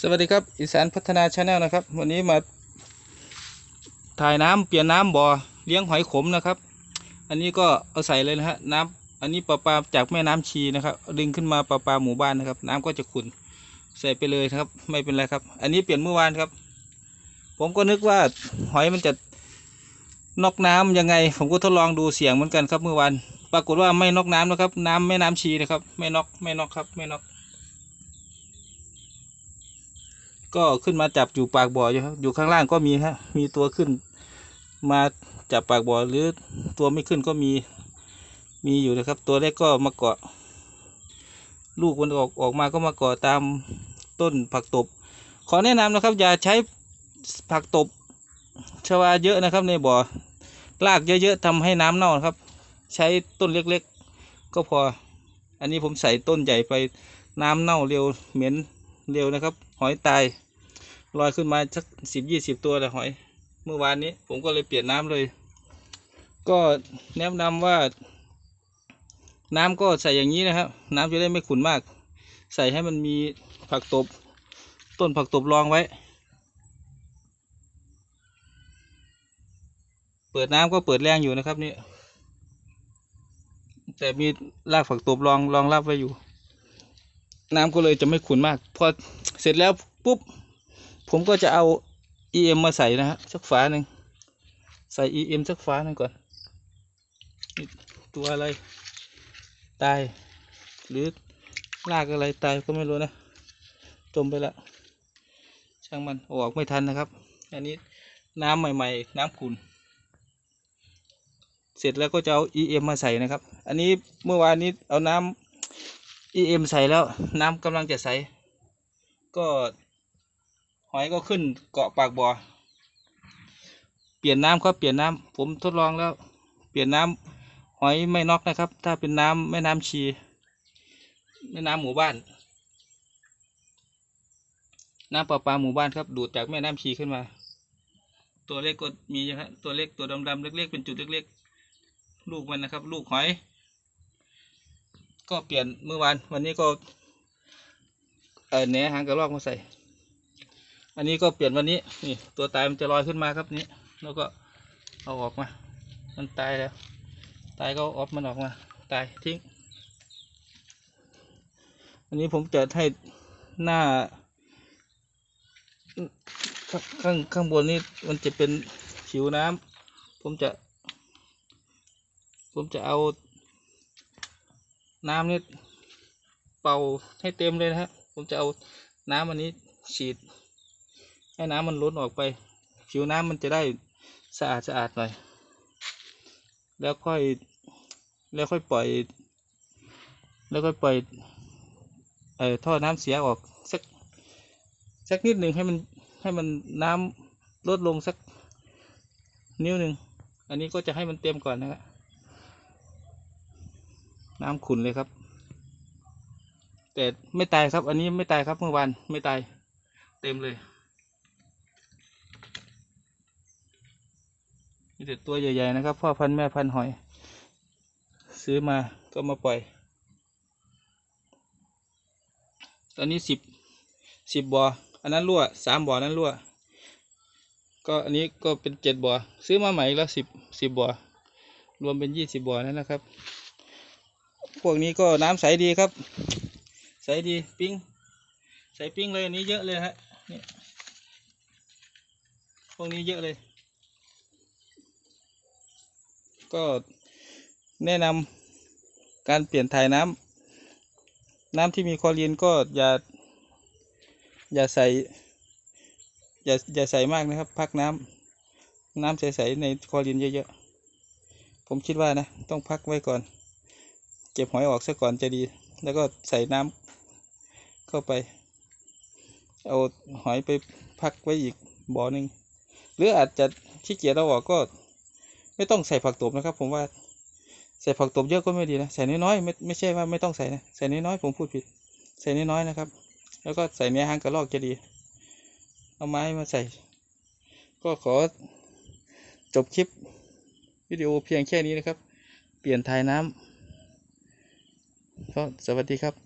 สวัสดีครับอีสานพัฒนาชาแนลนะครับ วันนี้มาถ่ายน้ำเปลี่ยนน้ำบ่อเลี้ยงหอยขมนะครับ อันนี้ก็เอาใส่เลยนะฮะน้ำอันนี้ปลาปลาจากแม่น้ำชีนะครับ ดึงขึ้นมาปลาปลาหมู่บ้านนะครับ น้ำก็จะขุ่นใส่ไปเลยนะครับ ไม่เป็นไรครับ อันนี้เปลี่ยนเมื่อวานครับ ผมก็นึกว่าหอยมันจะนอกน้ำยังไง ผมก็ทดลองดูเสียงเหมือนกันครับเมื่อวานปรากฏว่าไม่นอกน้ำนะครับ น้ำแม่น้ำชีนะครับ ไม่นอกไม่นอกครับ ไม่นอก ก็ขึ้นมาจับอยู่ปากบ่ออยู่ครับอยู่ข้างล่างก็มีฮะมีตัวขึ้น มาจับปากบ่อหรือตัวไม่ขึ้นก็มี มีอยู่นะครับ ตัวเล็กก็มาเกาะ ลูกมันออกออกมาก็มาเกาะตามต้นผักตบ ขอแนะนำนะครับ อย่าใช้ผักตบชวาเยอะนะครับในบ่อรากเยอะๆทำให้น้ำเน่าครับ ใช้ต้นเล็กๆ ก็พอ อันนี้ผมใส่ต้นใหญ่ไปน้ำเน่าเร็วเหม็นเร็วนะครับ หอยตาย ลอยขึ้นมาสักสิบยี่สิบตัวแต่หอย เมื่อวานนี้ ผมก็เลยเปลี่ยนน้ำเลย ก็แนะนำว่า น้ำก็ใส่อย่างนี้นะครับ น้ำจะได้ไม่ขุ่นมาก ใส่ให้มันมีผักตบ ต้นผักตบรองไว้ เปิดน้ำก็เปิดแรงอยู่นะครับนี่แต่มีรากผักตบรองรองรับไว้อยู่ น้ำก็เลยจะไม่ขุ่นมาก พอเสร็จแล้วปุ๊บ ผมก็จะเอา EM มาใส่นะฮะสักฝาหนึ่งใส่ EM สักฝาหนึ่งก่อน ตัวอะไร ตาย หรือรากอะไรตายก็ไม่รู้นะ จมไปล้วช่างมันออกไม่ทันนะครับ อันนี้น้ำใหม่ ๆ น้ำขุ่นเสร็จแล้วก็จะเอา EM มาใส่นะครับ อันนี้เมื่อวานนี้เอาน้ำ EM ใส่แล้วน้ำกำลังจะใส ก็ อยก็ขึ้นเกาะปากบ่อ เปลี่ยนน้ำครับเปลี่ยนน้ำผมทดลองแล้ว เปลี่ยนน้ำหอยไม่นอกนะครับ ถ้าเป็นน้ำแม่น้ำชีแม่น้ำหมู่บ้าน น้ำประปาหมู่บ้านครับดูดจากแม่น้ำชีขึ้นมา ตัวเล็กก็มีนะครับตัวเล็กตัวดำๆเล็กๆเป็นจุดเล็กๆ ลูกมันนะครับ ลูกหอย ก็เปลี่ยนเมื่อวานวันนี้ก็เออแหนหางกระรอกมาใส่ อันนี้ก็เปลี่ยนวันนี้นี่ตัวตายมันจะลอยขึ้นมาครับนี่แล้วก็เอาออกมา มันตายแล้ว ตายก็ออฟมันออกมา ตายทิ้ง อันนี้ผมจะให้หน้า ข้างข้างข้างบนนี่มันจะเป็นผิวน้ำผมจะ ผมจะเอาน้ำนี่เป่าให้เต็มเลยนะครับผมจะเอาน้ำอันนี้ฉีด ให้น้ำมันล้นออกไป ผิวน้ำมันจะได้สะอาดสะอาดหน่อย แล้วค่อย แล้วค่อยปล่อย แล้วค่อยปล่อยเอ่อท่อน้ำเสียออกสักสักนิดหนึ่งให้มันให้มันน้ำลดลงสักนิ้วหนึ่ง อันนี้ก็จะให้มันเต็มก่อนนะครับน้ำขุ่นเลยครับ แต่ไม่ตายครับ อันนี้ไม่ตายครับเมื่อวานไม่ตาย เต็มเลย มีแต่ตัวใหญ่ๆนะครับ พ่อพันธุ์แม่พันธุ์หอย ซื้อมาก็มาปล่อย ตอนนี้สิบสิบบ่ออันนั้นรั่วสามบ่อนั้นรั่ว ก็อันนี้ก็เป็นเจ็ดบ่อซื้อมาใหม่อีกแล้วสิบสิบบ่อรวมเป็นยี่สิบบ่อนั่นนะครับ พวกนี้ก็น้ำใสดีครับ ใสดีปิ้งใสปิ้งเลยอันนี้เยอะเลยฮะนี่พวกนี้เยอะเลย ก็แนะนำการเปลี่ยนถ่ายน้ำน้ำที่มีคลอรีนก็อย่าอย่าใส่อย่าอย่าใส่มากนะครับ พักน้ำน้ำใสๆในคลอรีนเยอะๆผมคิดว่านะต้องพักไว้ก่อน เก็บหอยออกซะก่อนจะดี แล้วก็ใส่น้ำเข้าไป เอาหอยไปพักไว้อีกบ่อหนึ่งหรืออาจจะขี้เกียจเอาออกก็ ไม่ต้องใส่ผักตบนะครับ ผมว่าใส่ผักตบเยอะก็ไม่ดีนะใส่น้อยๆไม่ไม่ใช่ว่าไม่ต้องใส่นะใส่น้อยๆผมพูดผิด ใส่น้อยๆนะครับ แล้วก็ใส่เนื้อหางกระรอกจะดี เอาไม้มาใส่ ก็ขอจบคลิปวิดีโอเพียงแค่นี้นะครับ เปลี่ยนถ่ายน้ำก็สวัสดีครับ